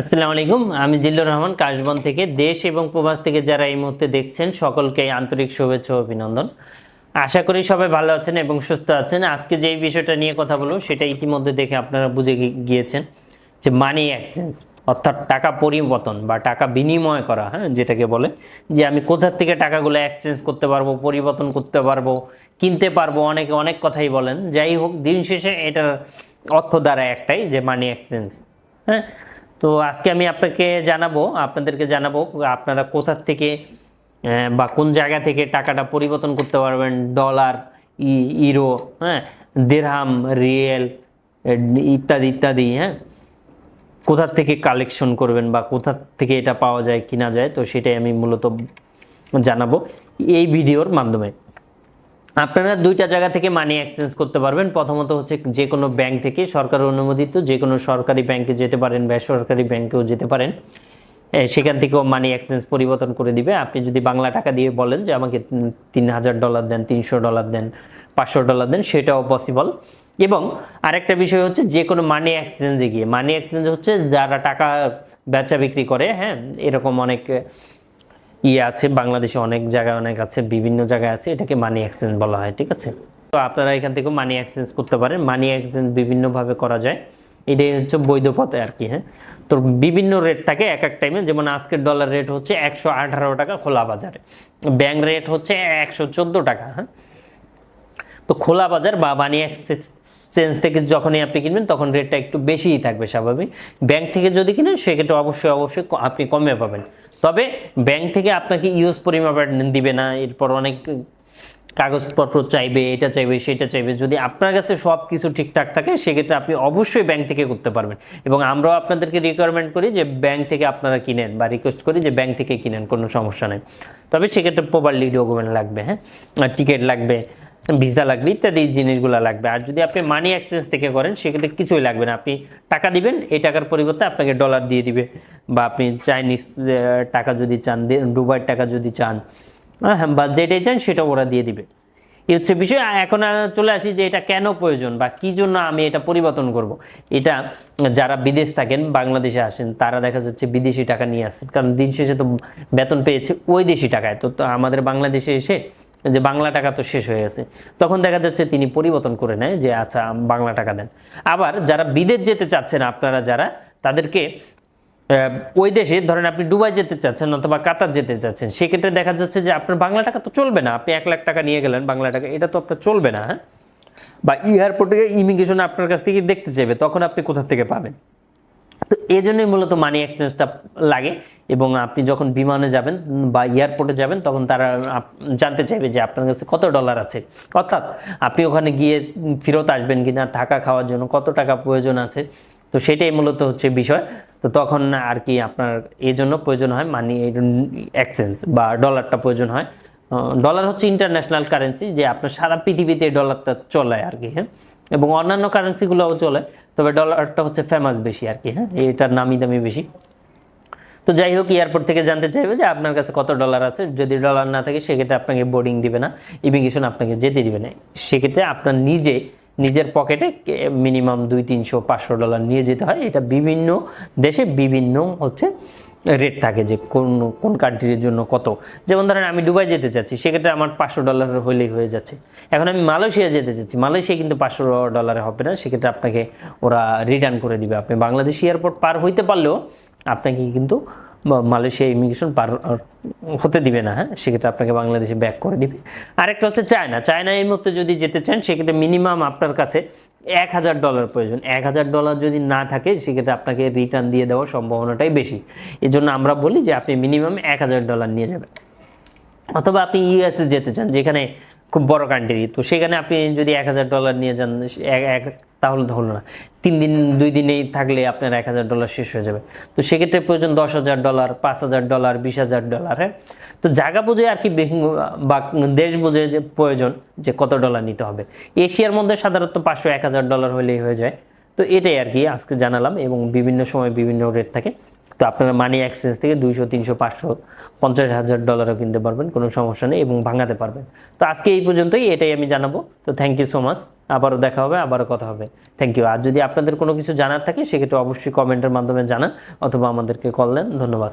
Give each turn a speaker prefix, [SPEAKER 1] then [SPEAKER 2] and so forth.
[SPEAKER 1] আসসালামু আলাইকুম, আমি জিল্লুর রহমান, কাশবন থেকে দেশ এবং প্রবাস থেকে যারা এই মুহূর্তে দেখছেন, সকলকে আন্তরিক শুভেচ্ছা অভিনন্দন। আশা করি সবাই ভালো আছেন এবং সুস্থ আছেন। আজকে যে বিষয়টা নিয়ে কথা বলব, সেটা ইতিমধ্যে দেখে আপনারা বুঝে গিয়েছেন যে মানি এক্সচেঞ্জ অর্থাৎ টাকা পরিবর্তন বা টাকা বিনিময় করা হ্যাঁ যেটাকে বলে, যে আমি কোথার থেকে টাকাগুলো এক্সচেঞ্জ করতে পারব, পরিবর্তন করতে পারব, কিনতে পারব, অনেকে অনেক কথাই বলেন। যাই হোক, দিন শেষে এটার অর্থ দ্বারা একটাই যে মানি এক্সচেঞ্জ হ্যাঁ। তো আজকে আমি আপনাকে জানাব, আপনাদেরকে জানাব আপনারা কোথার থেকে বা কোন জায়গা থেকে টাকাটা পরিবর্তন করতে পারবেন? ডলার ইউরো হ্যাঁ? দেরহাম রিয়েল ইত্যাদি ইত্যাদি হ্যাঁ? কোথার থেকে কালেকশন করবেন বা কোথার থেকে এটা পাওয়া যায়, কিনা যায়, তো সেটাই আমি মূলত জানাব এই ভিডিওর মাধ্যমে। আপনারা দুইটা জায়গা থেকে মানি এক্সচেঞ্জ করতে পারবেন। প্রথমত হচ্ছে যে কোনো ব্যাংক থেকে সরকার অনুমোদিত যে কোনো সরকারি ব্যাংকে যেতে পারেন বেসরকারি ব্যাংকেও যেতে পারেন। সেখান থেকেও মানি এক্সচেঞ্জ পরিবর্তন করে দিবে। আপনি যদি বাংলা টাকা দিয়ে বলেন যে আমাকে তিন- হাজার ডলার দেন, তিনশো ডলার দেন, পাঁচশো ডলার দেন, সেটাও পসিবল এবং আরেকটা বিষয় হচ্ছে যে কোনো মানি এক্সচেঞ্জে গিয়ে। মানি এক্সচেঞ্জ হচ্ছে যারা টাকা বেচা বিক্রি করে হ্যাঁ এরকম অনেক ইয়ে আছে, বাংলাদেশে অনেক জায়গায় অনেক আছে, বিভিন্ন জায়গায় আছে, এটাকে মানি এক্সচেঞ্জ বলা হয়, ঠিক আছে? তো আপনারা এখান থেকে মানি এক্সচেঞ্জ করতে পারেন। মানি এক্সচেঞ্জ বিভিন্নভাবে করা যায়। এটাই হচ্ছে বৈধ পথে আর কি হ্যাঁ? তো বিভিন্ন রেট থাকে এক এক টাইমে যেমন আজকের ডলার রেট হচ্ছে একশো আঠারো টাকা খোলা বাজারে। ব্যাংক রেট হচ্ছে একশো চোদ্দ টাকা হ্যাঁ? তো খোলা বাজার বা মানি এক্সচেঞ্জ থেকে যখনই আপনি কিনবেন, তখন রেটটা একটু বেশিই থাকবে স্বাভাবিক। ব্যাংক থেকে যদি কিনেন, সেক্ষেত্রে অবশ্যই অবশ্যই আপনি কমে পাবেন। তবে ব্যাংক থেকে আপনাকে ইউজ পরিমাপ দিবে না, এরপর অনেক কাগজপত্র চাইবে, এটা চাইবে, সেটা চাইবে। যদি আপনার কাছে সব কিছু ঠিকঠাক থাকে, সেক্ষেত্রে আপনি অবশ্যই ব্যাংক থেকে করতে পারবেন। এবং আমরাও আপনাদেরকে রিকোয়ারমেন্ট করি যে ব্যাংক থেকে আপনারা কিনেন বা রিকোয়েস্ট করি যে ব্যাংক থেকে কিনেন, কোনো সমস্যা নেই। তবে সেক্ষেত্রে প্রপারলি ডকুমেন্ট লাগবে হ্যাঁ? টিকিট লাগবে ভিসা লাগবে ইত্যাদি জিনিসগুলো লাগবে। আর যদি আপনি মানি এক্সচেঞ্জ থেকে করেন, সেক্ষেত্রে কিছুই লাগবে না। আপনি টাকা দিবেন, এই টাকার পরিবর্তে আপনাকে ডলার দিয়ে দিবে। বা আপনি চাইনিজ টাকা যদি চান দুবাইয়ের টাকা যদি চান হ্যাঁ বা যেটাই চান সেটা ওরা দিয়ে দিবে। এই হচ্ছে বিষয়। এখন চলে আসি যে এটা কেন প্রয়োজন বা কি জন্য আমি এটা পরিবর্তন করব। এটা যারা বিদেশ থাকেন, বাংলাদেশে আসেন, তারা দেখা যাচ্ছে বিদেশি টাকা নিয়ে আসেন কারণ দিন শেষে তো বেতন পেয়েছে ওই দেশি টাকায়। তো আমাদের বাংলাদেশে এসে যে বাংলা টাকা তো শেষ হয়ে গেছে। তখন দেখা যাচ্ছে তিনি পরিবর্তন করে নেয় যে আচ্ছা বাংলা টাকা দেন। আবার যারা বিদেশ যেতে চাচ্ছেন, আপনারা যারা, তাদেরকে ওই দেশে, ধরেন আপনি দুবাই যেতে চাচ্ছেন অথবা কাতার যেতে চাচ্ছেন, সেক্ষেত্রে দেখা যাচ্ছে যে, আপনার বাংলা টাকা তো চলবে না। আপনি এক লাখ টাকা নিয়ে গেলেন বাংলা টাকা, এটা তো আপনার চলবে না হ্যাঁ? বা এয়ারপোর্টে ইমিগ্রেশন আপনার কাছ থেকে দেখতে চাইবে, তখন আপনি কোথা থেকে পাবেন? তো এই জন্যই মূলত মানি এক্সচেঞ্জটা লাগে এবং আপনি যখন বিমানে যাবেন বা এয়ারপোর্টে যাবেন, তখন তারা জানতে চাইবে যে আপনার কাছে কত ডলার আছে। অর্থাৎ আপনি ওখানে গিয়ে ফেরত আসবেন কি না থাকা খাওয়ার জন্য কত টাকা প্রয়োজন আছে, তো সেটাই মূলত হচ্ছে বিষয়। তো তখন আর কি আপনার এই জন্য প্রয়োজন হয় মানি এক্সচেঞ্জ বা ডলারটা প্রয়োজন হয়। ডলার হচ্ছে ইন্টারন্যাশনাল কারেন্সি যে আপনার সারা পৃথিবীতে ডলারটা চলে আর কি হ্যাঁ? এবং অন্যান্য কারেন্সিগুলোও চলে, তবে ডলারটা হচ্ছে ফেমাস বেশি আর কি হ্যাঁ? এটার নামি দামি বেশি। তো যাই হোক এয়ারপোর্ট থেকে জানতে চাইবে যে আপনার কাছে কত ডলার আছে, যদি ডলার না থাকে সেক্ষেত্রে আপনাকে বোর্ডিং দিবে না ইমিগ্রেশন আপনাকে যেতে দিবে না। সেক্ষেত্রে আপনার নিজে, নিজের পকেটে মিনিমাম দুই, তিনশো, পাঁচশো ডলার নিয়ে যেতে হয়। এটা বিভিন্ন দেশে বিভিন্ন হচ্ছে রেট থাকে যে কোন কোন কান্ট্রির জন্য কত। যেমন ধরেন আমি দুবাই যেতে চাচ্ছি, সেক্ষেত্রে আমার পাঁচশো ডলার হলেই হয়ে যাচ্ছে। এখন আমি মালয়েশিয়া যেতে চাচ্ছি মালয়েশিয়া কিন্তু পাঁচশো ডলারে হবে না, সেক্ষেত্রে আপনাকে ওরা রিটার্ন করে দিবে। আপনি বাংলাদেশ এয়ারপোর্ট পার হইতে পারলেও আপনাকে কিন্তু মালয়েশিয়া ইমিগ্রেশন পার হতে দিবে না হ্যাঁ? সেক্ষেত্রে আপনাকে বাংলাদেশে ব্যাক করে দিবে। আরেকটা হচ্ছে চায়না চায়না এই মুহূর্তে যদি যেতে চান, সেক্ষেত্রে মিনিমাম আপনার কাছে এক হাজার ডলার প্রয়োজন। এক হাজার ডলার যদি না থাকে, সেক্ষেত্রে আপনাকে রিটার্ন দিয়ে দেওয়ার সম্ভাবনাটাই বেশি। এই জন্য আমরা বলি যে, আপনি মিনিমাম এক হাজার ডলার নিয়ে যাবেন। অথবা আপনি ইউএসএ যেতে চান, যেখানে খুব বড় কান্ট্রি তো সেখানে আপনি যদি এক হাজার ডলার নিয়ে যান এক- তাহলে হলো না। তিন দিন, দুই দিনেই থাকলে আপনার এক হাজার ডলার শেষ হয়ে যাবে। তো সেক্ষেত্রে প্রয়োজন দশ হাজার ডলার পাঁচ হাজার ডলার বিশ হাজার ডলার হ্যাঁ? তো জায়গা বুঝে আর কি বা দেশ বুঝে যে প্রয়োজন, যে কত ডলার নিতে হবে। এশিয়ার মধ্যে সাধারণত পাঁচশো, এক হাজার ডলার হলেই হয়ে যায়। তো এটাই আর কি আজকে জানালাম এবং বিভিন্ন সময় বিভিন্ন রেট থাকে। তো আপনারা মানি এক্সচেঞ্জ থেকে দুইশো, তিনশো, পাঁচশো, পঞ্চাশ হাজার ডলারও কিনতে পারবেন, কোনো সমস্যা নেই এবং ভাঙাতে পারবেন। তো আজকে এই পর্যন্তই, এটাই আমি জানাব। তো থ্যাংক ইউ সো মাচ আবারও দেখা হবে, আবারও কথা হবে। থ্যাংক ইউ আর যদি আপনাদের কোনো কিছু জানার থাকে, সেক্ষেত্রে অবশ্যই কমেন্টের মাধ্যমে জানান, অথবা আমাদেরকে কল দেন। ধন্যবাদ।